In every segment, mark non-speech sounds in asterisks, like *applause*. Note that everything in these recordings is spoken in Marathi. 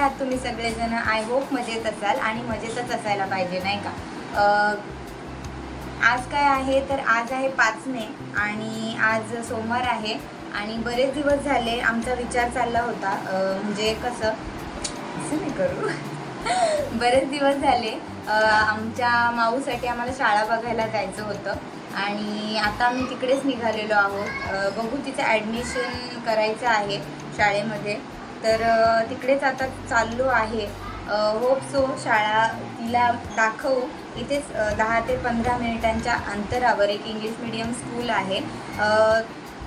आहात तुम्ही सगळेजण. आय होप मजेत असाल आणि मजेतच असायला पाहिजे नाही का? आज काय आहे? तर आज आहे पाच मे आणि आज सोमवार आहे आणि बरेच दिवस झाले आमचा विचार चालला होता. म्हणजे कसं? असं नाही करू. *laughs* बरेच दिवस झाले आमच्या माऊसाठी आम्हाला शाळा बघायला जायचं होतं आणि आता आम्ही तिकडेच निघालेलो आहोत. बघू तिचं ॲडमिशन करायचं आहे शाळेमध्ये. तर तिकडेच आता चाललो आहे. होप सो शाळा तिला दाखवू. इथेच दहा ते पंधरा मिनिटांच्या अंतरावर एक इंग्लिश मिडियम स्कूल आहे.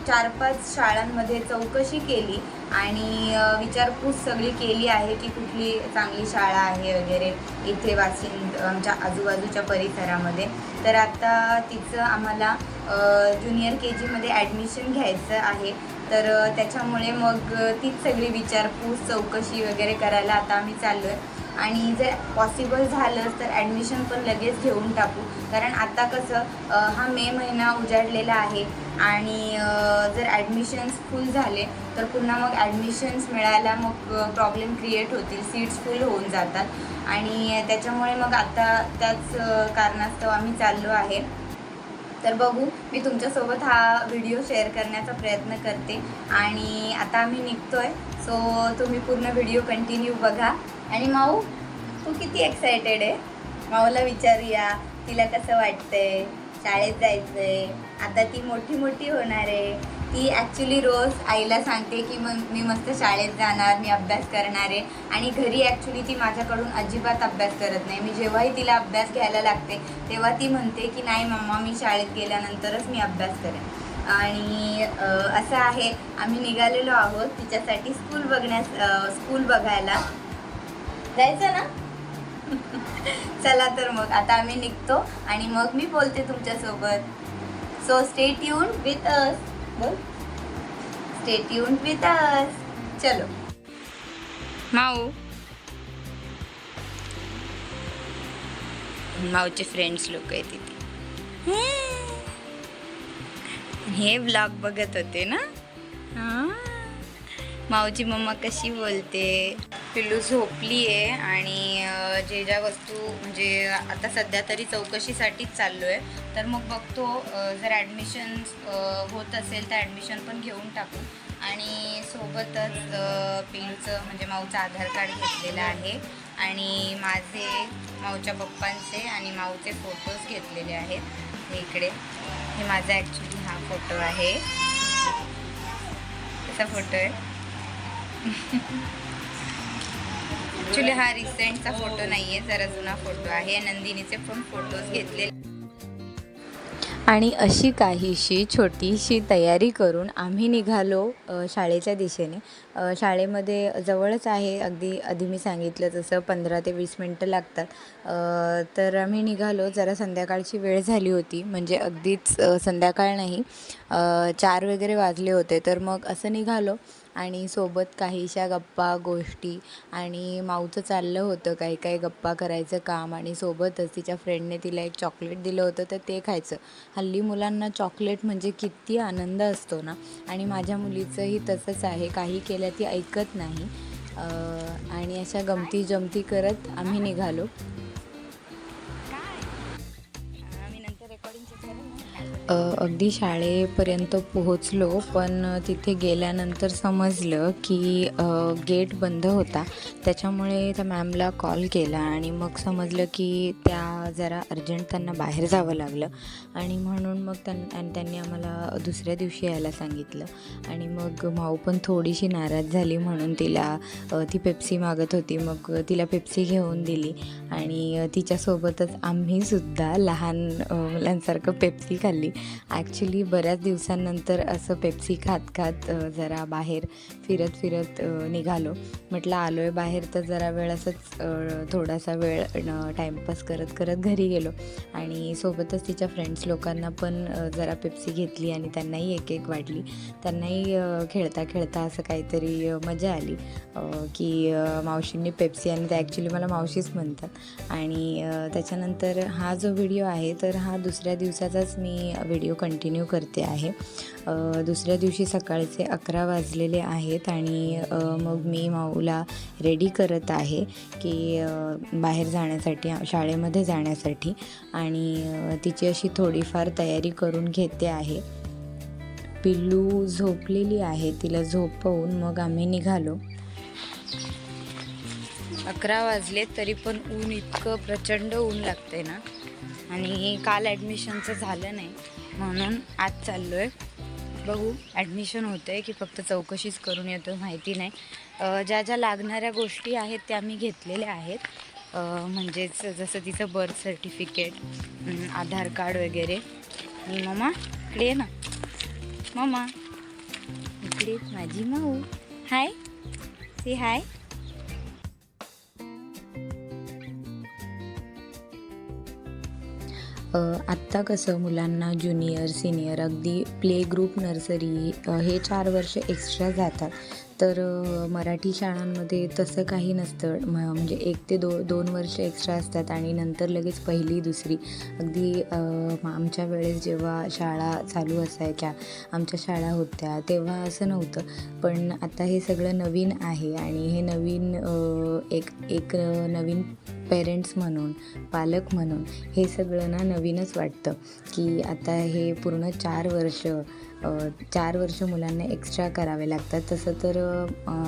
चार पाच शाळांमध्ये चौकशी केली आणि विचारपूस सगळी केली आहे की कुठली चांगली शाळा आहे वगैरे इथे वाशिंद आमच्या आजूबाजूच्या परिसरामध्ये. तर आता तिचं आम्हाला ज्युनियर के जीमध्ये ॲडमिशन घ्यायचं आहे. तर त्याच्यामुळे मग तीच सगळी विचारपूस चौकशी वगैरे करायला आता आम्ही चाललो आहे आणि जर पॉसिबल झालंच तर ॲडमिशन पण लगेच घेऊन टाकू. कारण आता कसं हा मे महिना उजाडलेला आहे आणि जर ॲडमिशन्स फुल झाले तर पुन्हा मग ॲडमिशन्स मिळायला मग प्रॉब्लेम क्रिएट होतील. सीट्स फुल होऊन जातात. आणि त्याच्यामुळे मग आता त्याच कारणास्तव आम्ही चाललो आहे. तर बघू मी तुमच्यासोबत हा व्हिडिओ शेअर करण्याचा प्रयत्न करते. आणि आता आम्ही निघतो आहे सो तुम्ही पूर्ण व्हिडिओ कंटिन्यू बघा. आणि माऊ तू किती एक्सायटेड आहे? माऊला विचारूया तिला कसं वाटतंय? शाळेत जायचंय? आता ती मोठी मोठी होणार आहे. ती ॲक्च्युली रोज आईला सांगते की मग मी मस्त शाळेत जाणार मी अभ्यास करणार आहे. आणि घरी ॲक्च्युली ती माझ्याकडून अजिबात अभ्यास करत नाही. मी जेव्हाही तिला अभ्यास घ्यायला लागते तेव्हा ती म्हणते की नाही मम्मा मी शाळेत गेल्यानंतरच मी अभ्यास करेन. आणि असं आहे आम्ही निघालेलो आहोत तिच्यासाठी स्कूल बघण्यास स्कूल बघायला. जायचं ना? *laughs* चला तर मग आता आम्ही निघतो आणि मग मी बोलते तुमच्यासोबत. So stay tune with us बोल स्टे ट्यून विथ अस चलो. माऊ. माऊचे फ्रेंड्स लोक आहेत तिथे हे ब्लॉग बघत होते ना? हां. माऊची मम्मा कशी बोलते? पिल्लू झोपली आहे आणि जे ज्या वस्तू म्हणजे आता सध्या तरी चौकशीसाठीच चाललो आहे तर मग बघतो जर ॲडमिशन होत असेल तर ॲडमिशन पण घेऊन टाकू. आणि सोबतच अं, पिल्लूचं म्हणजे माऊचं आधार कार्ड घेतलेलं आहे. आणि माझे माऊच्या पप्पांचे आणि माऊचे फोटोज घेतलेले आहेत. इकडे. हे माझा ॲक्च्युली हा फोटो आहे. कसा फोटो आहे? ॲक्च्युली हा रिसेंटचा फोटो नाही आहे जरा जुना फोटो आहे. नंदिनीचे पण फोटोज घेतले आणि अशी काहीशी छोटीशी तयारी करून आम्ही निघालो शाळेच्या दिशेने. शाळेमध्ये जवळच आहे अगदी आधी मी सांगितलं तसं पंधरा ते वीस मिनटं लागतात. तर आम्ही निघालो जरा संध्याकाळची वेळ झाली होती म्हणजे अगदीच संध्याकाळ नाही. चार वगैरे वाजले होते तर मग असं निघालो. आणि सोबत काहीशा गप्पा गोष्टी आणि माऊचं चाललं होतं काही काही गप्पा करायचं काम आणि सोबतच तिच्या फ्रेंडने तिला एक चॉकलेट दिलं होतं तर ते खायचं. हल्ली मुलांना चॉकलेट म्हणजे किती आनंद असतो ना? आणि माझ्या मुलीचंही तसंच आहे. काही केलं ती ऐकत नाही. आणि अशा गमती जमती करत आम्ही निघालो. अगदी शाळेपर्यंत पोहोचलो पण तिथे गेल्यानंतर समजलं की गेट बंद होता. त्याच्यामुळे त्या मॅमला कॉल केला आणि मग समजलं की त्या जरा अर्जंट त्यांना बाहेर जावं लागलं. आणि म्हणून मग त्यां आणि त्यांनी आम्हाला दुसऱ्या दिवशी यायला सांगितलं. आणि मग माऊ पण थोडीशी नाराज झाली म्हणून तिला ती पेप्सी मागत होती. मग तिला पेप्सी घेऊन दिली. आणि तिच्यासोबतच आम्हीसुद्धा लहान मुलांसारखं पेप्सी खाल्ली. ॲक्च्युली बऱ्याच दिवसांनंतर असं पेप्सी खात खात जरा बाहेर फिरत फिरत निघालो. म्हटलं आलो आहे बाहेर तर जरा वेळ असंच थोडासा वेळ टाईमपास करत करत घरी गेलो. आणि सोबतच तिच्या फ्रेंड्स लोकांना पण जरा पेप्सी घेतली आणि त्यांनाही एक एक वाटली. त्यांनाही खेळता खेळता असं काहीतरी मजा आली. की मावशींनी पेप्सी आणि त्या ॲक्च्युली मला मावशीच म्हणतात. आणि त्याच्यानंतर हा जो व्हिडिओ आहे तर हा दुसऱ्या दिवसाचाच मी व्हिडिओ कंटिन्यू करते आहे. दुसऱ्या दिवशी सकाळचे अकरा वाजलेले आहेत आणि मग मी माऊला रेडी करत आहे की बाहेर जाण्यासाठी शाळेमध्ये जाण्यासाठी. आणि तिची अशी थोडीफार तयारी करून घेते आहे. पिल्लू झोपलेली आहे तिला झोपवून मग आम्ही निघालो. अकरा वाजले तरी पण ऊन इतकं प्रचंड ऊन लागते ना. आणि काल ॲडमिशनचं झालं नाही. म्हणून आज चाललो आहे बघू. ॲडमिशन होतं आहे की फक्त चौकशीच करून येतो माहिती नाही. ज्या ज्या लागणाऱ्या गोष्टी आहेत त्या मी घेतलेल्या आहेत. म्हणजेच जसं तिचं बर्थ सर्टिफिकेट आधार कार्ड वगैरे. आणि मम्मा इकडे ये ना. मम्मा इकडे माझी माऊ. हाय सी हाय आत्ता कसं मुलांना ज्युनियर सिनियर अगदी प्ले ग्रुप नर्सरी हे चार वर्ष एक्स्ट्रा जातात. तर मराठी शाळांमध्ये तसं काही नसतं. म म्हणजे एक ते दो दोन वर्ष एक्स्ट्रा असतात आणि नंतर लगेच पहिली दुसरी. अगदी आमच्या वेळेस जेव्हा शाळा चालू असायच्या आमच्या शाळा होत्या तेव्हा असं नव्हतं. पण आता हे सगळं नवीन आहे आणि हे नवीन एक एक नवीन पेरेंट्स म्हणून पालक म्हणून हे सगळं ना नवीनच वाटतं. की आता हे पूर्ण चार वर्ष चार वर्ष मुलांना एक्स्ट्रा करावे लागतात. तसं तर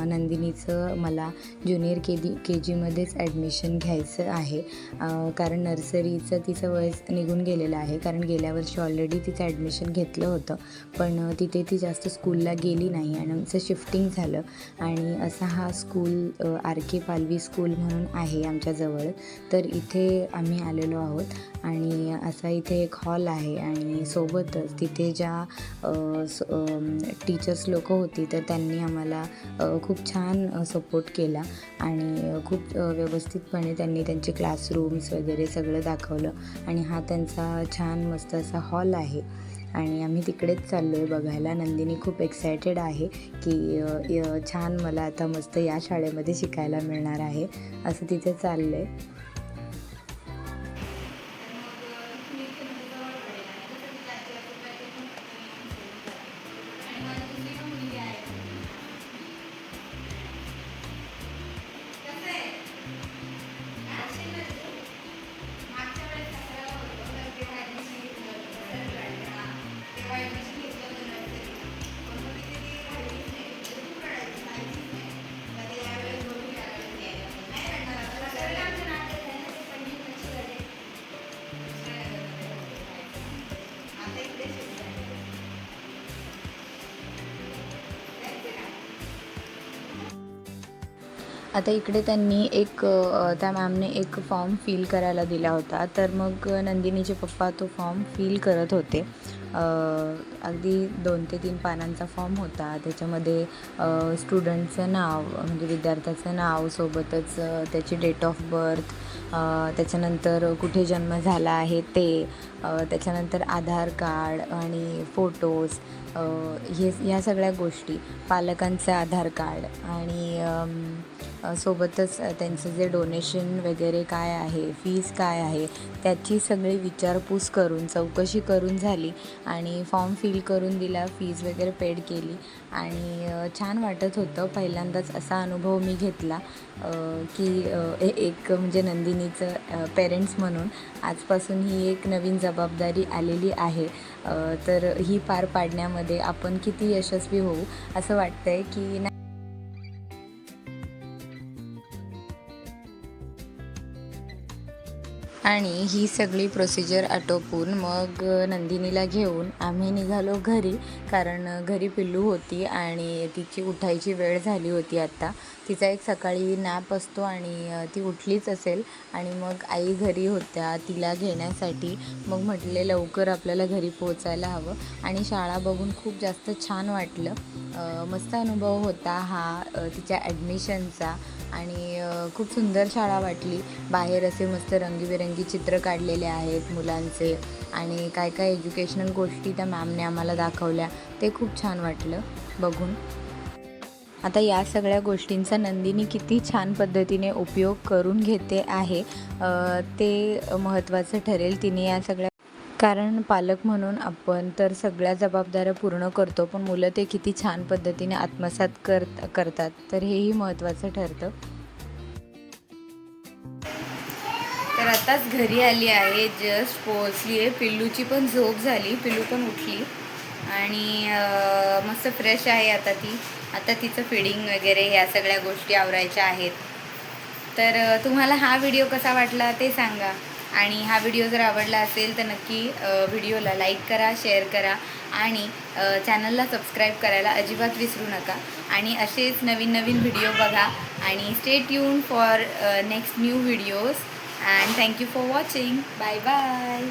नंदिनीचं मला ज्युनियर के दी के जीमध्येच ॲडमिशन घ्यायचं आहे. कारण नर्सरीचं तिचं वय निघून गेलेलं आहे. कारण गेल्या वर्षी ऑलरेडी तिचं ॲडमिशन घेतलं होतं. पण तिथे ती जास्त स्कूलला गेली नाही आणि आमचं शिफ्टिंग झालं. आणि असा हा स्कूल आर के पालवी स्कूल म्हणून आहे आमच्याजवळ. तर इथे आम्ही आलेलो आहोत. आणि असा इथे एक हॉल आहे. आणि सोबतच तिथे ज्या टीचर्स लोक होती तर त्यांनी आम्हाला खूप छान सपोर्ट केला. आणि खूप व्यवस्थितपणे त्यांनी त्यांचे क्लासरूम्स वगैरे सगळं दाखवलं. आणि हा त्यांचा छान मस्त असा हॉल आहे. आणि आम्ही तिकडेच चाललो आहे बघायला. नंदिनी खूप एक्सायटेड आहे की य- छान मला आता मस्त या शाळेमध्ये शिकायला मिळणार आहे. असं तिथे चाललं आहे आता इकडे त्यांनी एक त्या मॅमने एक फॉर्म फिल करायला दिला होता. तर मग नंदिनीचे पप्पा तो फॉर्म फिल करत होते. अगदी दोन ते तीन पानांचा फॉर्म होता. त्याच्यामध्ये स्टुडंटचं नाव म्हणजे विद्यार्थ्याचं नाव सोबतच त्याची डेट ऑफ बर्थ त्याच्यानंतर कुठे जन्म झाला आहे ते त्याच्यानंतर आधार कार्ड आणि फोटोज हे ह्या सगळ्या गोष्टी पालकांचं आधार कार्ड आणि सोबतच त्यांचं जे डोनेशन वगैरे काय आहे फीज काय आहे त्याची सगळी विचारपूस करून चौकशी करून झाली आणि फॉर्म फिल करून दिला फीज वगैरे पेड केली. आणि छान वाटत होतं. पहिल्यांदाच असा अनुभव मी घेतला की एक म्हणजे नंदिनीचं पेरेंट्स म्हणून आजपासून ही एक नवीन जबाबदारी आलेली आहे. तर ही पार पाडण्यामध्ये आपण किती यशस्वी होऊ असं वाटतं आहे की आणि ही सगळी प्रोसिजर आटोपून मग नंदिनीला घेऊन आम्ही निघालो घरी कारण घरी पिल्लू होती आणि तिची उठायची वेळ झाली होती आत्ता तिचा एक सकाळी नॅप असतो आणि ती उठलीच असेल. आणि मग आई घरी होत्या तिला घेण्यासाठी. मग म्हटले लवकर आपल्याला घरी पोचायला हवं. आणि शाळा बघून खूप जास्त छान वाटलं. मस्त अनुभव होता हा तिच्या ॲडमिशनचा आणि खूप सुंदर शाळा वाटली. बाहेर असे मस्त रंगीबेरंगी चित्र काढलेले आहेत मुलांचे आणि काय काय एज्युकेशनल गोष्टी त्या मॅमने आम्हाला दाखवल्या. ते खूप छान वाटलं बघून. आता या सगळ्या गोष्टींचा नंदिनी किती छान पद्धतीने उपयोग करून घेते आहे. ते महत्त्वाचं ठरेल. तिने या सगळ्या कारण पालक म्हणून आपण तर सगळ्या जबाबदाऱ्या पूर्ण करतो पण मुलं ते किती छान पद्धतीने आत्मसात कर करतात तर हेही महत्त्वाचं ठरतं. तर आताच घरी आली आहे जस्ट पोहोचली आहे. पिल्लूची पण झोप झाली पिल्लू पण उठली. आणि मस्त फ्रेश आहे आता ती. आता तिचं फिडिंग वगैरे ह्या सगळ्या गोष्टी आवरायच्या आहेत. तर तुम्हाला हा व्हिडिओ कसा वाटला ते सांगा. आणि हा व्हिडिओ जर आवडला असेल तर नक्की व्हिडिओला लाईक करा शेअर करा आणि चॅनलला सबस्क्राईब करायला अजिबात विसरू नका. आणि असेच नवीन नवीन व्हिडिओ बघा आणि stay tune for next new videos and thank you for watching bye bye